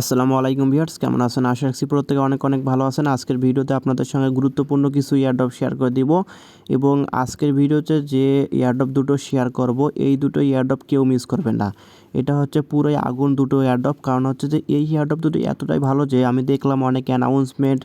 আসসালামু আলাইকুম ভিউয়ার্স, কেমন আছেন? আশা রাখছি প্রত্যেকে অনেক অনেক ভালো আছেন। আজকের ভিডিওতে আপনাদের সঙ্গে গুরুত্বপূর্ণ কিছু ইয়ারডপ শেয়ার করে দিব এবং আজকের ভিডিওতে যে ইয়ারডপ দুটো শেয়ার করব, এই দুটো ইয়ারডপ কেউ মিস করবেন না। এটা হচ্ছে পুরোই আগুন দুটো এয়ারডপ কারণ হচ্ছে যে এই এয়ারডপ দুটো এতটাই ভালো যে আমি দেখলাম অনেক অ্যানাউন্সমেন্ট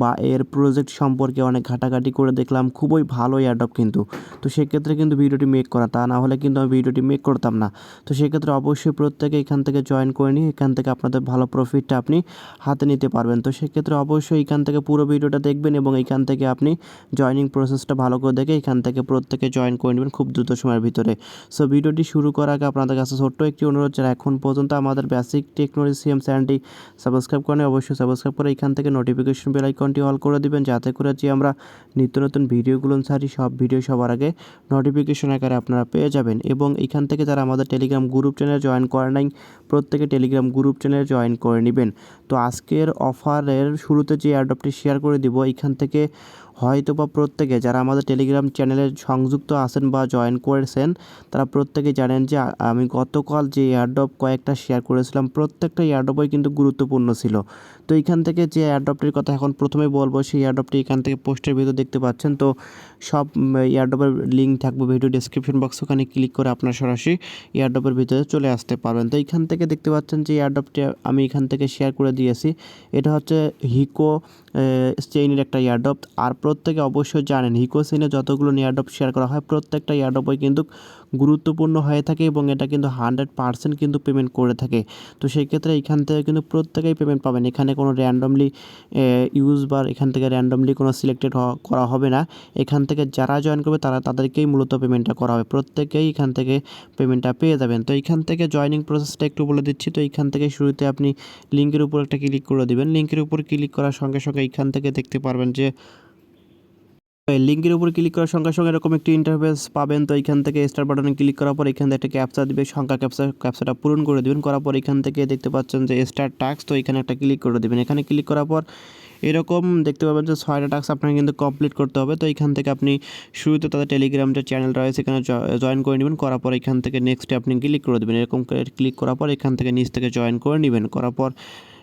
বা এর প্রজেক্ট সম্পর্কে অনেক ঘাটাঘাটি করে দেখলাম, খুবই ভালো এয়ারডপ কিন্তু। তো সেক্ষেত্রে কিন্তু ভিডিওটি মেক করা, তা না হলে কিন্তু আমি ভিডিওটি মেক করতাম না। তো সেক্ষেত্রে অবশ্যই প্রত্যেকে এখান থেকে জয়েন করে নিই এখান থেকে আপনাদের ভালো প্রফিটটা আপনি হাতে নিতে পারবেন। তো সেক্ষেত্রে অবশ্যই এখান থেকে পুরো ভিডিওটা দেখবেন এবং এখান থেকে আপনি জয়নিং প্রসেসটা ভালো করে দেখে এখান থেকে প্রত্যেকে জয়েন করে নেবেন খুব দ্রুত সময়ের ভিতরে। সো ভিডিওটি শুরু করার আগে আপনাদের কাছে ছোট্ট একটি অনুরোধ যারা এখন পর্যন্ত আমাদের বেসিক টেকনোলজি সিএম চ্যানেলটি সাবস্ক্রাইব করেন অবশ্যই সাবস্ক্রাইব করে এখান থেকে নোটিফিকেশন বেল আইকনটি অল করে দিবেন, যাতে করে যে আমরা নিত্য নতুন ভিডিওগুলো ছাড়ি, সব ভিডিও সবার আগে নোটিফিকেশন আকারে আপনারা পেয়ে যাবেন। এবং এখান থেকে যারা আমাদের টেলিগ্রাম গ্রুপ চ্যানেলে জয়েন করে নাই, প্রত্যেকে টেলিগ্রাম গ্রুপ চ্যানেলে জয়েন করে নেবেন। তো আজকের অফারের শুরুতে যে অ্যাডপটি শেয়ার করে দিব, এখান থেকে হয়তো বা প্রত্যেকে যারা আমাদের টেলিগ্রাম চ্যানেলে সংযুক্ত আছেন বা জয়েন করেছেন, তারা প্রত্যেকে জানেন যে, আমি গতকাল যে এয়ারড্রপ কয়েকটা শেয়ার করেছিলাম, প্রত্যেকটা এয়ারড্রপই কিন্তু গুরুত্বপূর্ণ ছিল। তো এখান থেকে যে এয়ারড্রপটির কথা এখন প্রথমে বলব, সেই এয়ারড্রপটি এখান থেকে পোস্টের ভিতর দেখতে পাচ্ছেন। তো সব এয়ারড্রপের লিঙ্ক থাকবে ভিডিও ডিসক্রিপশন বক্স ওখানে ক্লিক করে আপনার সরাসরি এয়ারড্রপের ভিতরে চলে আসতে পারবেন। তো এখান থেকে দেখতে পাচ্ছেন যে এয়ারড্রপটি আমি এখান থেকে শেয়ার করে দিয়েছি। এটা হচ্ছে হিকো চেইনের একটা এয়ারড্রপ আর প্রত্যেকে অবশ্যই জানেন হিকো চেইনে যতগুলো এয়ারড্রপ শেয়ার করা হয়, প্রত্যেকটা এয়ারড্রপই কিন্তু গুরুত্বপূর্ণ হয়ে থাকে এবং এটা কিন্তু হান্ড্রেড পার্সেন্ট কিন্তু পেমেন্ট করে থাকে। তো সেই ক্ষেত্রে এখান থেকে কিন্তু প্রত্যেকেই পেমেন্ট পাবেন। এখানে কোনো র্যান্ডমলি ইউজ বা এখান থেকে র্যান্ডমলি কোনো সিলেক্টেড করা হবে না। এখান থেকে যারা জয়েন করবে তারা তাদেরকেই মূলত পেমেন্টটা করা হবে। প্রত্যেকেই এখান থেকে পেমেন্টটা পেয়ে যাবেন। তো এখান থেকে জয়নিং প্রসেসটা একটু বলে দিচ্ছি। তো এখান থেকে শুরুতে আপনি লিঙ্কের উপর একটা ক্লিক করে দেবেন। লিঙ্কের উপর ক্লিক করার সঙ্গে সঙ্গে এখান থেকে দেখতে পারবেন যে লিঙ্কের উপর ক্লিক করার সঙ্গে সঙ্গে এরকম একটি ইন্টারফেস পাবেন। তো এখান থেকে স্টার বাটনে ক্লিক করার পর এখান থেকে একটা ক্যাপচা দিবে, সংখ্যা ক্যাপচা ক্যাপচাটা পূরণ করে দেবেন। করার পর এখান থেকে দেখতে পাচ্ছেন যে স্টার টাক্স তো এখানে একটা ক্লিক করে দেবেন। এখানে ক্লিক করার পর এরকম দেখতে পাবেন যে ছয়টা টাস্ক আপনাকে কিন্তু কমপ্লিট করতে হবে। তো এখান থেকে আপনি শুরুতে তাদের টেলিগ্রাম যে চ্যানেল রয়েছে, এখানে জয়েন করে নেবেন। করার পর এখান থেকে নেক্সটে আপনি ক্লিক করে দেবেন। এরকম ক্লিক করার পর এখান থেকে নিচ থেকে জয়েন করে নেবেন। করার পর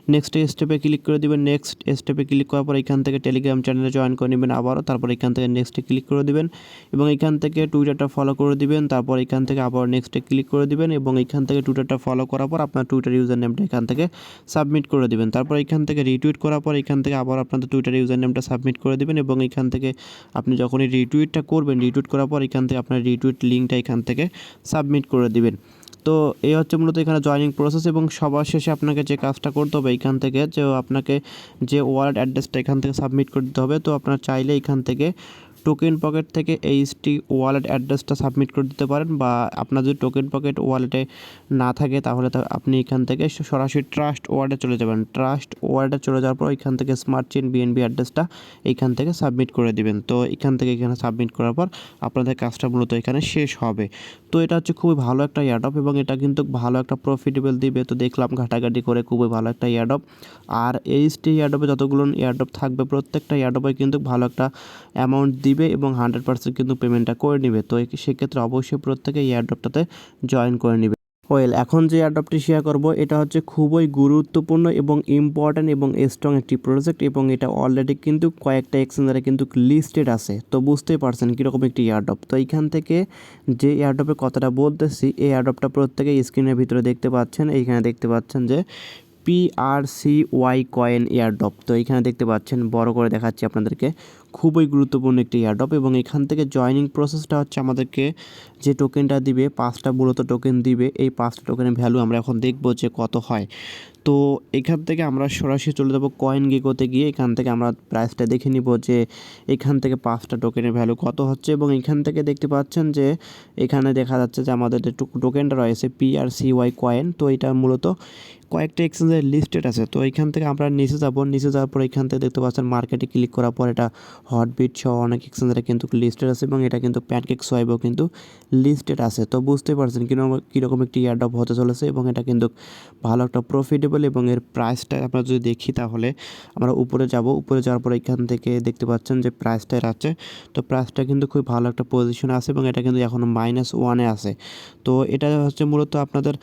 নেক্সট স্টেপে ক্লিক করে দিবেন নেক্সট স্টেপে ক্লিক করার পর এখান থেকে টেলিগ্রাম চ্যানেলে জয়েন করে নেবেন আবারও তারপর এখান থেকে নেক্সটে ক্লিক করে দিবেন এবং এখান থেকে টুইটারটা ফলো করে দিবেন তারপর এখান থেকে আবার নেক্সটে ক্লিক করে দিবেন এবং এখান থেকে টুইটারটা ফলো করার পর আপনার টুইটার ইউজার নেমটা এখান থেকে সাবমিট করে দিবেন তারপর এখান থেকে রিটুইট করার পর এখান থেকে আবার আপনাদের টুইটার ইউজার নেমটা সাবমিট করে দিবেন এবং এখান থেকে আপনি যখনই রিটুইটটা করবেন রিটুইট করার পর এখান থেকে আপনার রিটুইট লিঙ্কটা এখান থেকে সাবমিট করে দিবেন তো এই হচ্ছে মূলত এখানে জয়নিং প্রসেস এবং সবার শেষে আপনাকে যে কাজটা করতে হবে এখান থেকে যে আপনাকে যে ওয়ালেট অ্যাড্রেসটা এখান থেকে সাবমিট করে দিতে হবে, তো আপনার চাইলে এখান থেকে টোকেন পকেট থেকে এইচটি ওয়ালেট অ্যাড্রেসটা সাবমিট করে দিতে পারেন বা আপনার যদি টোকেন পকেট ওয়ালেটে না থাকে তাহলে আপনি এখান থেকে সরাসরি ট্রাস্ট ওয়ার্ডে চলে যাবেন। ট্রাস্ট ওয়ার্ডে চলে যাওয়ার পর এখান থেকে স্মার্ট চেন বিএনবি অ্যাড্রেসটা এইখান থেকে সাবমিট করে দিবেন। তো এখান থেকে এখানে সাবমিট করার পর আপনাদের কাজটা মূলত এখানে শেষ হবে। তো এটা হচ্ছে খুবই ভালো একটা অ্যাডপ এবং এটা কিন্তু ভালো একটা প্রফিটেবল দিবে। তো দেখলাম ঘাটাঘাটি করে খুবই ভালো একটা অ্যাডপ আর এইচটি অ্যাডপে যতগুলো অ্যাডপ থাকবে, প্রত্যেকটা অ্যাডপে কিন্তু ভালো একটা অ্যামাউন্ট দিবে এবং হান্ড্রেড পার্সেন্ট কিন্তু পেমেন্টটা করে নেবে। তো সেক্ষেত্রে অবশ্যই প্রত্যেকে ইয়ারডপটাতে জয়েন করে নেবে। ওয়েল, এখন যে অ্যাডপটি শেয়ার করব, এটা হচ্ছে খুবই গুরুত্বপূর্ণ এবং ইম্পর্ট্যান্ট এবং স্ট্রং একটি প্রজেক্ট এবং এটা অলরেডি কিন্তু কয়েকটা এক্সচেঞ্জারে কিন্তু লিস্টেড আছে। তো বুঝতেই পারছেন কীরকম একটি এয়ারডপ তো এইখান থেকে যে এয়ারডপের কথাটা বলতেছি, এই এয়ারডপটা প্রত্যেকেই স্ক্রিনের ভিতরে দেখতে পাচ্ছেন। এইখানে দেখতে পাচ্ছেন যে পিআরসি ওয়াই কয়েন এয়ারডপ তো এখানে দেখতে পাচ্ছেন, বড় করে দেখাচ্ছি আপনাদেরকে। খুবই গুরুত্বপূর্ণ একটি এয়ারডপ এবং এখান থেকে জয়নিং প্রসেসটা হচ্ছে আমাদেরকে যে টোকেনটা দিবে, পাঁচটা মূলত টোকেন দিবে। এই পাঁচটা টোকেনের ভ্যালু আমরা এখন দেখব যে কত হয়। তো এখান থেকে আমরা সরাসরি চলে যাব কয়েন গেগোতে গিয়ে। এখান থেকে আমরা প্রাইসটা দেখে নিব যে এখান থেকে পাঁচটা টোকেনের ভ্যালু কত হচ্ছে এবং এখান থেকে দেখতে পাচ্ছেন যে এখানে দেখা যাচ্ছে যে আমাদের যে টোকেনটা রয়েছে পিআরসি ওয়াই কয়েন তো এটা মূলত কয়েকটা এক্সচেঞ্জের লিস্টেড আছে। তো এখান থেকে আমরা নিচে যাব। নিচে যাওয়ার পর এখান থেকে দেখতে পাচ্ছেন মার্কেটে ক্লিক করার পর এটা হটবিট সহ অনেক এক্সচেঞ্জের কিন্তু লিস্টেড আছে এবং এটা কিন্তু প্যানকেক সোয়াইবও কিন্তু লিস্টেড আছে। তো বুঝতে পারছেন কীরকম কীরকম একটি এয়ারডপ হতে চলেছে এবং এটা কিন্তু ভালো একটা প্রফিটেবল অ্যাভেলেবেল এবং এর প্রাইসটা আমরা যদি দেখি তাহলে আমরা উপরে যাব, উপরে যাওয়ার পর এখান থেকে দেখতে পাচ্ছেন যে প্রাইসটা আছে। তো প্রাইসটা কিন্তু খুব ভালো একটা পজিশনে আছে এবং এটা কিন্তু এখনও মাইনাস ওয়ানে আছে। তো এটা হচ্ছে মূলত আপনাদের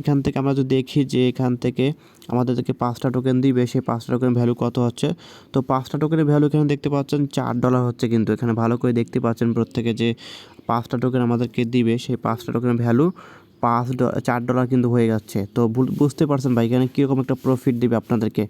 এখান থেকে আমরা যদি দেখি যে এখান থেকে আমাদেরকে পাঁচটা টোকেন দিবে, সেই পাঁচটা টোকেন ভ্যালু কত হচ্ছে? তো পাঁচটা টোকেনের ভ্যালু এখানে দেখতে পাচ্ছেন চার ডলার হচ্ছে কিন্তু। এখানে ভালো করে দেখতে পাচ্ছেন প্রত্যেকে যে পাঁচটা টোকেন আমাদেরকে দিবে, সেই পাঁচটা টোকেনের ভ্যালু পাঁচ চার ডলার কিন্তু হয়ে যাচ্ছে। তো বুঝতে পারছেন ভাই, এখানে কীরকম একটা প্রফিট দিবে আপনাদেরকে?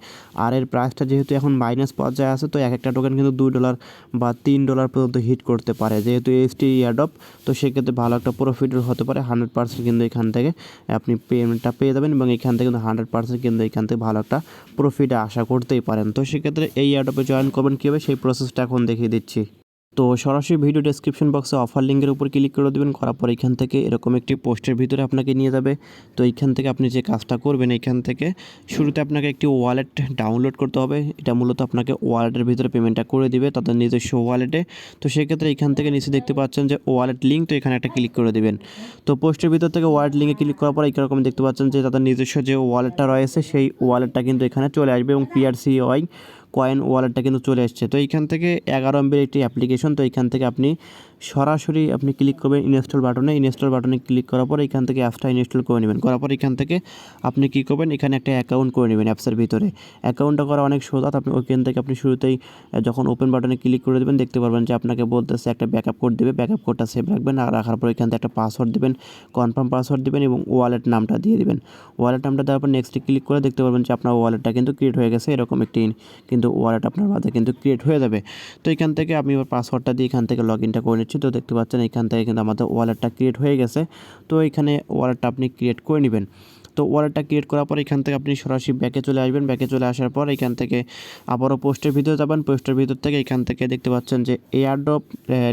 আর এর প্রাইসটা যেহেতু এখন মাইনাস পর্যায়ে আছে, তো এক একটা টোকেন কিন্তু দুই ডলার বা তিন ডলার পর্যন্ত হিট করতে পারে। যেহেতু এসটি ইয়ারডপ তো সেক্ষেত্রে ভালো একটা প্রফিট হতে পারে। হান্ড্রেড পার্সেন্ট কিন্তু এখান থেকে আপনি পেমেন্টটা পেয়ে যাবেন এবং এখান থেকে কিন্তু হান্ড্রেড পার্সেন্ট কিন্তু এখান থেকে ভালো একটা প্রফিট আশা করতেই পারেন। তো সেক্ষেত্রে এই ইয়ারডপে জয়েন করবেন কীভাবে? সেই প্রসেসটা এখন দেখিয়ে দিচ্ছি। তো সরাসরি ভিডিও ডেসক্রিপশন বক্সে অফার লিঙ্কের উপর ক্লিক করে দেবেন, করার পর এখান থেকে এরকম একটি পোস্টের ভিতরে আপনাকে নিয়ে যাবে। তো এইখান থেকে আপনি যে কাজটা করবেন এখান থেকে শুরুতে আপনাকে একটি ওয়ালেট ডাউনলোড করতে হবে। এটা মূলত আপনাকে ওয়ালেটের ভিতরে পেমেন্টটা করে দিবে, তাদের নিজস্ব ওয়ালেটে তো সেক্ষেত্রে এখান থেকে নিচে দেখতে পাচ্ছেন যে ওয়ালেট লিঙ্ক তো এখানে একটা ক্লিক করে দেবেন। তো পোস্টের ভিতর থেকে ওয়ালেট লিঙ্কে ক্লিক করার পর এরকম দেখতে পাচ্ছেন যে তাদের নিজস্ব যে ওয়ালেটটা রয়েছে, সেই ওয়ালেটটা কিন্তু এখানে চলে আসবে এবং পিআরসি ওয়াই কয়েন ওয়ালেটটা কিন্তু চলে এসছে। তো এইখান থেকে এগারো এমবির একটি অ্যাপ্লিকেশন তো এইখান থেকে আপনি সরাসরি আপনি ক্লিক করবেন ইনস্টল বাটনে ইনস্টল বাটনে ক্লিক করার পর এখান থেকে অ্যাপসটা ইনস্টল করে নেবেন। করার পর এখান থেকে আপনি কী করবেন? এখানে একটা অ্যাকাউন্ট করে নেবেন অ্যাপসের ভিতরে। অ্যাকাউন্টটা করা অনেক সোজা আপনি ওইখান থেকে আপনি শুরুতেই যখন ওপেন বাটনে ক্লিক করে দেবেন, দেখতে পারবেন যে আপনাকে বলতেছে একটা ব্যাকআপ কোড দেবে। ব্যাকআপ কোডটা সেভ রাখবেন। আর রাখার পর এখান থেকে একটা পাসওয়ার্ড দেবেন কনফার্ম পাসওয়ার্ড দেবেন এবং ওয়ালেট নামটা দিয়ে দেবেন। ওয়ালেট নামটা দেওয়ার পর নেক্সটে ক্লিক করে দেখতে পারবেন যে আপনার ওয়ালেটটা কিন্তু ক্রিয়েট হয়ে গেছে। এরকম একটি কিন্তু ওয়ালেট আপনার মাঝে কিন্তু ক্রিয়েট হয়ে যাবে। তো এখান থেকে এবার পাসওয়ার্ডটা দিয়ে এখান থেকে লগ ইনটা করে নিচ্ছি তো দেখতে পাচ্ছেন এখান থেকে কিন্তু আমাদের ওয়ালেটটা ক্রিয়েট হয়ে গেছে। তো এখানে ওয়ালেটটা আপনি ক্রিয়েট করে নেবেন। তো ওয়ালেটটা ক্রিয়েট করার পর এখান থেকে আপনি সরাসরি ব্যাকে চলে আসবেন। ব্যাকে চলে আসার পর এখান থেকে আবারও পোস্টের ভিতরে যাবেন। পোস্টের ভিতর থেকে এখান থেকে দেখতে পাচ্ছেন যে এয়ারড্রপ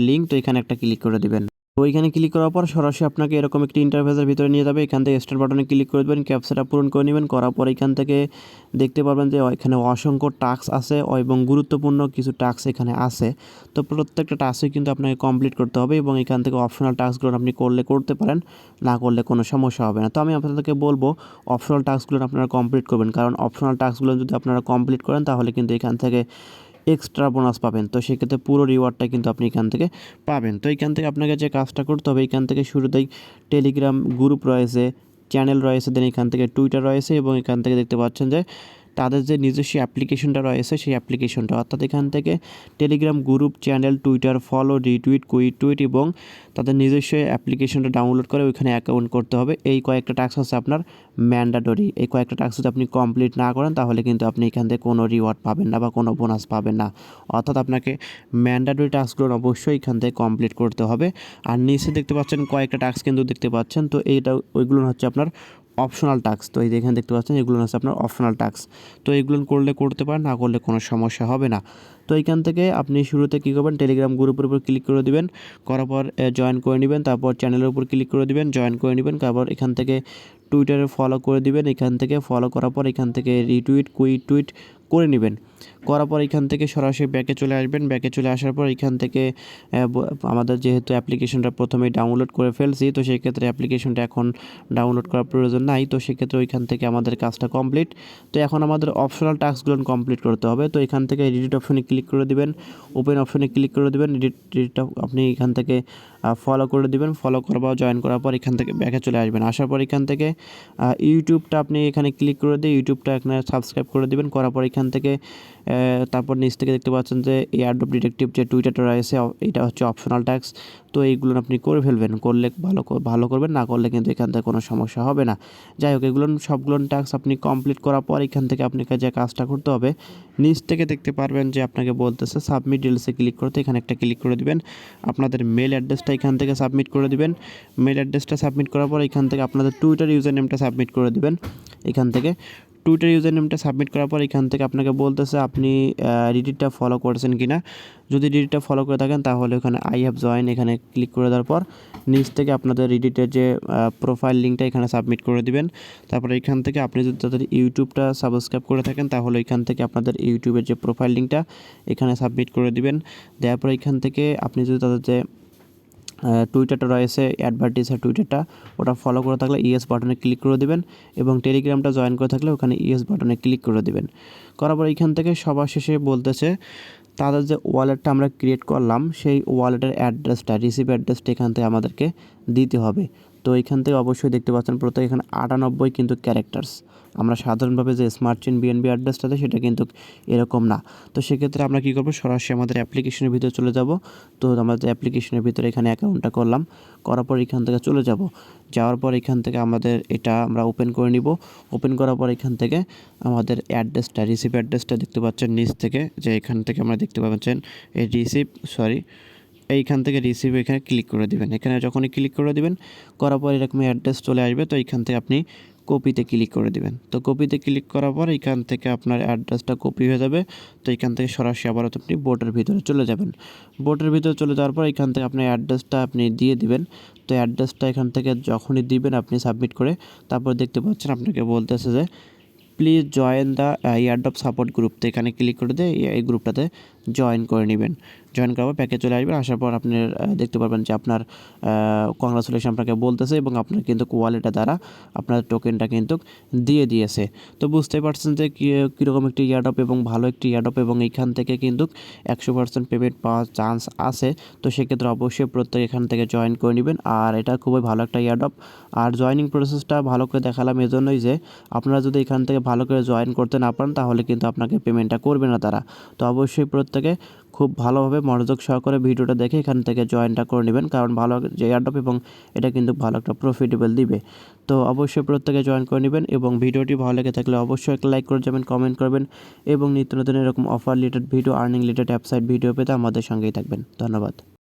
লিঙ্ক তো এখানে একটা ক্লিক করে দিবেন। তো ওইখানে ক্লিক করার পর সরাসরি আপনাকে এরকম একটি ইন্টারফেসের ভিতরে নিয়ে যাবে। এখান থেকে স্টার বাটনে ক্লিক করে দেবেন ক্যাপচাটা পূরণ করে নেবেন। করার পর এখান থেকে দেখতে পারবেন যে এখানে অসংখ্য টাস্ক আছে এবং গুরুত্বপূর্ণ কিছু টাস্ক এখানে আছে। তো প্রত্যেকটা টাস্কই কিন্তু আপনাকে কমপ্লিট করতে হবে এবং এখান থেকে অপশনাল টাস্কগুলো আপনি করলে করতে পারেন, না করলে কোনো সমস্যা হবে না। তো আমি আপনাদেরকে বলব অপশনাল টাস্কগুলো আপনারা কমপ্লিট করবেন। কারণ অপশনাল টাস্কগুলো যদি আপনারা কমপ্লিট করেন তাহলে কিন্তু এখান থেকে এক্সট্রা বোনাস পাবেন। তো সেক্ষেত্রে পুরো রিওয়ার্ডটা কিন্তু আপনি এখান থেকে পাবেন। তো এখান থেকে আপনাকে যে কাজটা করতে হবে, এখান থেকে শুরুতেই টেলিগ্রাম গ্রুপ রয়েছে চ্যানেল রয়েছে দেন এখান থেকে টুইটার রয়েছে এবং এখান থেকে দেখতে পাচ্ছেন যে তাদের যে নিজস্ব অ্যাপ্লিকেশনটা রয়েছে, সেই অ্যাপ্লিকেশনটা অর্থাৎ এখান থেকে Telegram group channel Twitter follow retweet quote tweet এবং তাদের নিজস্ব অ্যাপ্লিকেশনটা ডাউনলোড করে ওইখানে অ্যাকাউন্ট করতে হবে। এই কয়েকটা টাস্ক হচ্ছে আপনার ম্যান্ডাটরি এই কয়েকটা টাস্ক যদি আপনি কমপ্লিট না করেন, তাহলে কিন্তু আপনি এখান থেকে কোনো রিওয়ার্ড পাবেন না বা কোনো বোনাস পাবেন না। অর্থাৎ আপনাকে ম্যান্ডাটরি টাস্কগুলো অবশ্যই এখান থেকে কমপ্লিট করতে হবে। আর নিচে দেখতে পাচ্ছেন কয়েকটা টাস্ক কিন্তু দেখতে পাচ্ছেন। তো এইটা, ওইগুলো হচ্ছে আপনার অপশনাল টাস্ক তো এই যে এখানে দেখতে পাচ্ছেন, এগুলো আছে আপনার অপশনাল টাস্ক তো এগুলো করলে করতে পারেন, না করলে কোনো সমস্যা হবে না। তো এখান থেকে আপনি শুরুতে কী করবেন টেলিগ্রাম গ্রুপের উপর ক্লিক করে দিবেন। করার পর জয়েন করে নেবেন। তারপর চ্যানেলের উপর ক্লিক করে দিবেন জয়েন করে নেবেন। তারপর এখান থেকে টুইটারে ফলো করে দিবেন। এখান থেকে ফলো করার পর এখান থেকে রিটুইট কুইট টুইট করে নেবেন। করার পর এখান থেকে সরাসরি ব্যাকে চলে আসবেন। ব্যাকে চলে আসার পর এখান থেকে আমাদের যেহেতু অ্যাপ্লিকেশনটা প্রথমেই ডাউনলোড করে ফেলছি, তো সেই ক্ষেত্রে অ্যাপ্লিকেশনটা এখন ডাউনলোড করার প্রয়োজন নাই। তো সেক্ষেত্রে ওইখান থেকে আমাদের কাজটা কমপ্লিট। তো এখন আমাদের অপশনাল টাস্কগুলো কমপ্লিট করতে হবে। তো এখান থেকে এডিট অপশনে ক্লিক করে দিবেন। ওপেন অপশনে ক্লিক করে দিবেন। এডিট আপনি এখান থেকে ফলো করে দিবেন। ফলো করার বা জয়েন করার পর এখান থেকে ব্যাকে চলে আসবেন। আসার পর এখান থেকে ইউটিউবটা আপনি এখানে ক্লিক করে দিয়ে ইউটিউবটা এখানে সাবস্ক্রাইব করে দিবেন। করার পর এখান থেকে তারপর নিচ থেকে দেখতে পাচ্ছেন যে এয়ারডপ ডিটেকটিভ যে টুইটারটা রয়েছে এটা হচ্ছে অপশনাল ট্যাক্স তো এইগুলো আপনি করে ফেলবেন, করলে ভালো ভালো করবেন, না করলে কিন্তু এখান থেকে কোনো সমস্যা হবে না। যাই হোক এগুলো সবগুলো ট্যাক্স আপনি কমপ্লিট করার পর এখান থেকে আপনাকে যে কাজটা করতে হবে, নিচ থেকে দেখতে পারবেন যে আপনাকে বলতেছে সাবমিট ডিটেলসে ক্লিক করতে, এখানে একটা ক্লিক করে দিবেন। আপনাদের মেল অ্যাড্রেসটা এখান থেকে সাবমিট করে দিবেন। মেল অ্যাড্রেসটা সাবমিট করার পর এখান থেকে আপনাদের টুইটার ইউজার নেমটা সাবমিট করে দিবেন। এখান থেকে টুইটার ইউজার নেমটা সাবমিট করার পর এখান থেকে আপনাকে বলতেছে, আপনি রিডিটটা ফলো করেছেন কিনা? যদি রিডিটটা ফলো করে থাকেন, তাহলে ওখানে আই হ্যাভ জয়েন এখানে ক্লিক করে দেওয়ার পর নিচ থেকে আপনাদের রিডিটের যে প্রোফাইল লিঙ্কটা এখানে সাবমিট করে দিবেন। তারপরে এখান থেকে আপনি যদি তাদের ইউটিউবটা সাবস্ক্রাইব করে থাকেন, তাহলে এখান থেকে আপনাদের ইউটিউবের যে প্রোফাইল লিঙ্কটা এখানে সাবমিট করে দিবেন। দেওয়ার পর এখান থেকে আপনি যদি তাদের যে টুইটারটা রয়েছে অ্যাডভার্টিসের টুইটারটা ওটা ফলো করে থাকলে ইএস বাটনে ক্লিক করে দেবেন এবং টেলিগ্রামটা জয়েন করে থাকলে ওখানে ইএস বাটনে ক্লিক করে দেবেন। করার পর এখান থেকে সবার শেষে বলতেছে, তাদের যে ওয়ালেটটা আমরা ক্রিয়েট করলাম, সেই ওয়ালেটের অ্যাড্রেসটা রিসিভ অ্যাড্রেসটা এখান থেকে আমাদেরকে দিতে হবে। তো এখান থেকে অবশ্যই দেখতে পাচ্ছেন প্রত্যেক এখানে আটানব্বই কিন্তু ক্যারেক্টার্স আমরা সাধারণভাবে যে স্মার্ট চেন বিএনবি অ্যাড্রেসটা দেয় সেটা কিন্তু এরকম না। তো সেক্ষেত্রে আমরা কী করব? সরাসরি আমাদের অ্যাপ্লিকেশনের ভিতরে চলে যাব। তো আমাদের অ্যাপ্লিকেশনের ভিতরে এখানে অ্যাকাউন্টটা করলাম, করার পর এখান থেকে চলে যাব। যাওয়ার পর এখান থেকে আমাদের এটা আমরা ওপেন করে নিব। ওপেন করার পর এখান থেকে আমাদের অ্যাড্রেসটা রিসিভ অ্যাড্রেসটা দেখতে পাচ্ছেন নিচ থেকে, যে এখান থেকে আমরা দেখতে পাচ্ছেন এই রিসিভ সরি এইখান থেকে রিসিভ এখানে ক্লিক করে দিবেন। এখানে যখনই ক্লিক করে দিবেন, করার পর এরকম অ্যাড্রেস চলে আসবে, তো এইখান থেকে আপনি কপিতে ক্লিক করে দিবেন। তো কপিতে ক্লিক করার পর এখান থেকে আপনার অ্যাড্রেসটা কপি হয়ে যাবে, তো এখান থেকে সরাসরি আবার আপনি বোটের ভিতরে চলে যাবেন। বোটের ভিতরে চলে যাওয়ার পর এখান থেকে আপনার অ্যাড্রেসটা আপনি দিয়ে দিবেন। তো অ্যাড্রেসটা এখান থেকে যখনই দিবেন আপনি সাবমিট করে, তারপর দেখতে পাচ্ছেন আপনাকে বলতেছে যে please join the airdrop support group তো এখানে ক্লিক করে দিয়ে এই গ্রুপটাতে জয়েন করে নেবেন। জয়েন করার পর প্যাকেজ চলে আসবে, আসার পর আপনি দেখতে পারবেন যে আপনার কংগ্রাচুলেশন আপনাকে বলতেছে এবং আপনার কিন্তু কোয়ালিটা দ্বারা আপনার টোকেনটা কিন্তু দিয়ে দিয়েছে। তো বুঝতে পারছেন যে কীরকম একটি ইয়ারডপ এবং ভালো একটি ইয়ারডপ এবং এইখান থেকে কিন্তু একশো পার্সেন্ট পেমেন্ট পাওয়ার চান্স আছে। তো সেক্ষেত্রে অবশ্যই প্রত্যেক এখান থেকে জয়েন করে নেবেন। আর এটা খুবই ভালো একটা ইয়ারডপ আর জয়েনিং প্রসেসটা ভালো করে দেখালাম এজন্যই যে আপনারা যদি এখান থেকে ভালো করে জয়েন করতে না পারেন, তাহলে কিন্তু আপনাকে পেমেন্টটা করবে না তারা। তো অবশ্যই প্রত্যেকে খুব ভালোভাবে মনোযোগ সহকারে ভিডিওটা দেখে এখান থেকে জয়েনটা করে নেবেন। কারণ ভালো যে এয়ারডপ এবং এটা কিন্তু ভালো একটা প্রফিটেবল দিবে। তো অবশ্যই প্রত্যেকে জয়েন করে নেবেন এবং ভিডিওটি ভালো লেগে থাকলে অবশ্যই একটা লাইক করে যাবেন কমেন্ট করবেন এবং নিত্য নতুন এরকম offer related video earning related app site video পেতে আমাদের সঙ্গেই থাকবেন। ধন্যবাদ।